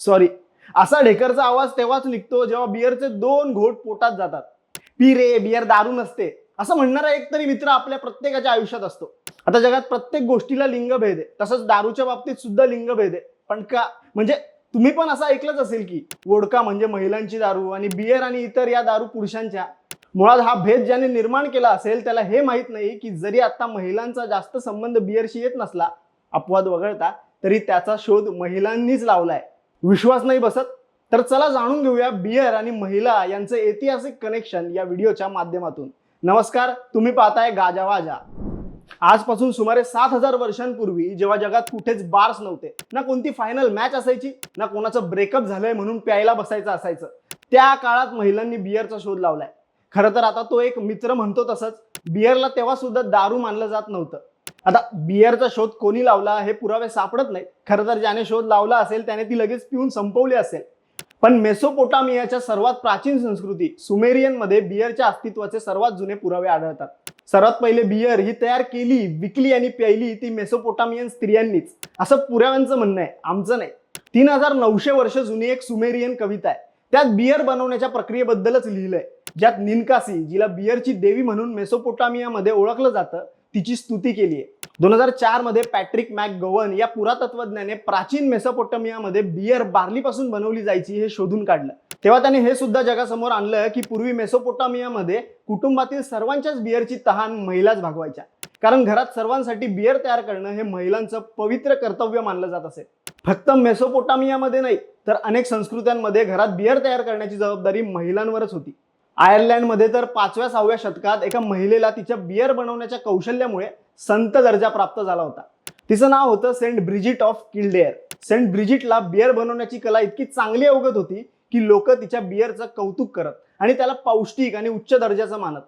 Sorry असा ढेकरचा आवाज तेव्हाच निघतो जेव्हा बिअरचे दोन घोट पोटात जातात. पी रे बिअर दारू नसते. असं म्हणणारा एक तरी मित्र आपल्या प्रत्येकाच्या आयुष्यात असतो. आता जगात प्रत्येक गोष्टीला लिंगभेद आहे. तसंच दारूच्या बाबतीत सुद्धा लिंगभेद आहे. पण का म्हणजे तुम्ही पण असं ऐकलंच असेल की वोडका म्हणजे महिलांची दारू आणि बियर आणि इतर या दारू पुरुषांच्या. मुळात हा भेद ज्याने निर्माण केला असेल त्याला हे माहीत नाही की जरी आता महिलांचा जास्त संबंध बियरशी येत नसला अपवाद वगळता तरी त्याचा शोध महिलांनीच लावलाय. विश्वास नाही बसत? तर चला जाणून घेऊया बियर आणि महिला यांचं ऐतिहासिक कनेक्शन या व्हिडिओच्या माध्यमातून. नमस्कार तुम्ही पाहताय गाजा वाजा. आजपासून सुमारे सात हजार वर्षांपूर्वी जेव्हा जगात कुठेच बार्स नव्हते. ना कोणती फायनल मॅच असायची ना कोणाचं ब्रेकअप झालंय म्हणून प्यायला बसायचं असायचं. त्या काळात महिलांनी बियरचा शोध लावलाय. खरं तर आता तो एक मित्र म्हणतो तसंच बियरला तेव्हा सुद्धा दारू मानलं जात नव्हतं. आता बियरचा शोध कोणी लावला हे पुरावे सापडत नाही खरं तर ज्याने शोध लावला असेल त्याने ती लगेच पिऊन संपवली असेल. पण मेसोपोटामियाच्या सर्वात प्राचीन संस्कृती सुमेरियनमध्ये बियरच्या अस्तित्वाचे सर्वात जुने पुरावे आढळतात. सर्वात पहिले बियर ही तयार केली विकली आणि प्यायली ती मेसोपोटामियन स्त्रियांनीच. असं पुराव्यांचं म्हणणं आहे. आमचं नाही. तीन हजार नऊशे वर्ष जुनी एक सुमेरियन कविता आहे. त्यात बियर बनवण्याच्या प्रक्रियेबद्दलच लिहिलंय. ज्यात निनकासी जिला बियरची देवी म्हणून मेसोपोटामियामध्ये ओळखलं जातं तिची स्तुती केली आहे. दोन हजार चारमध्ये पॅट्रिक मॅक गवन या पुरातत्वज्ञाने प्राचीन मेसोपोटमियामध्ये बियर बार्लीपासून बनवली जायची हे शोधून काढलं. तेव्हा त्याने हे सुद्धा जगासमोर आणलं की पूर्वी मेसोपोटामियामध्ये कुटुंबातील सर्वांच्याच बियरची तहान महिलाच भागवायच्या. कारण घरात सर्वांसाठी बियर तयार करणं हे महिलांचं पवित्र कर्तव्य मानलं जात असे. फक्त मेसोपोटामियामध्ये नाही तर अनेक संस्कृत्यांमध्ये घरात बियर तयार करण्याची जबाबदारी महिलांवरच होती. आयर्लंडमध्ये तर पाचव्या सहाव्या शतकात एका महिलेला तिच्या बियर बनवण्याच्या कौशल्यामुळे संत दर्जा प्राप्त झाला होता. तिचं नाव होतं saint Brigid of Kildare. Saint ब्रिजिटला beer बनवण्याची कला इतकी चांगली अवगत होती की लोक तिच्या बियरचं कौतुक करत आणि त्याला पौष्टिक आणि उच्च दर्जाचं मानत.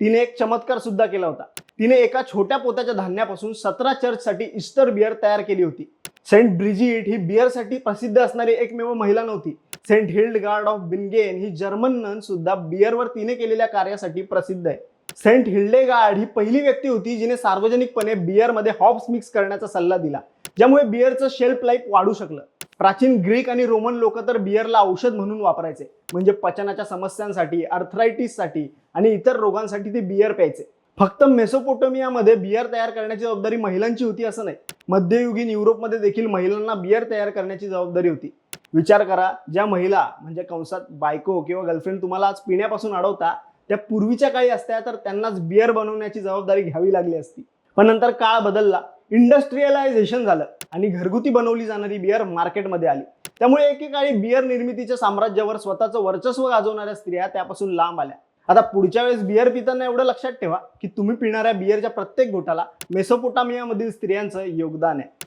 तिने एक चमत्कार सुद्धा केला होता. तिने एका छोट्या पोत्याच्या धान्यापासून सतरा चर्चसाठी इस्टर बियर तयार केली होती. सेंट ब्रिजिट ही बियरसाठी प्रसिद्ध असणारी एकमेव महिला नव्हती. Saint Hildegard of Bingen ही जर्मन नन सुद्धा बियरवर तिने केलेल्या कार्यासाठी प्रसिद्ध आहे. सेंट हिल्डेगार्ड ही पहिली व्यक्ती होती जिने सार्वजनिकपणे बियरमध्ये हॉप्स मिक्स करण्याचा सल्ला दिला ज्यामुळे बियरचं शेल्फ लाईफ वाढू शकलं. प्राचीन ग्रीक आणि रोमन लोक तर बियरला औषध म्हणून वापरायचे म्हणजे पचनाच्या समस्यांसाठी अर्थरायटिससाठी आणि इतर रोगांसाठी ते बियर प्यायचे. फक्त मेसोपोटोमियामध्ये बियर तयार करण्याची जबाबदारी महिलांची होती असं नाही. मध्ययुगीन युरोपमध्ये देखील महिलांना बियर तयार करण्याची जबाबदारी होती. विचार करा ज्या महिला म्हणजे कंसात बायको किंवा गर्लफ्रेंड तुम्हाला आज पिण्यापासून अडवता त्या पूर्वीच्या काळी असत्या तर त्यांनाच बियर बनवण्याची जबाबदारी घ्यावी लागली असती. पण नंतर काळ बदलला इंडस्ट्रियलायझेशन झालं आणि घरगुती बनवली जाणारी बियर मार्केटमध्ये आली. त्यामुळे एकेकाळी बियर निर्मितीच्या साम्राज्यावर स्वतःचं वर्चस्व गाजवणाऱ्या स्त्रिया त्यापासून लांब आल्या. आता पुढच्या वेळेस बियर पिताना एवढं लक्षात ठेवा की तुम्ही पिणाऱ्या बियरच्या प्रत्येक घोटाला मेसोपोटामियामधील स्त्रियांचं योगदान आहे.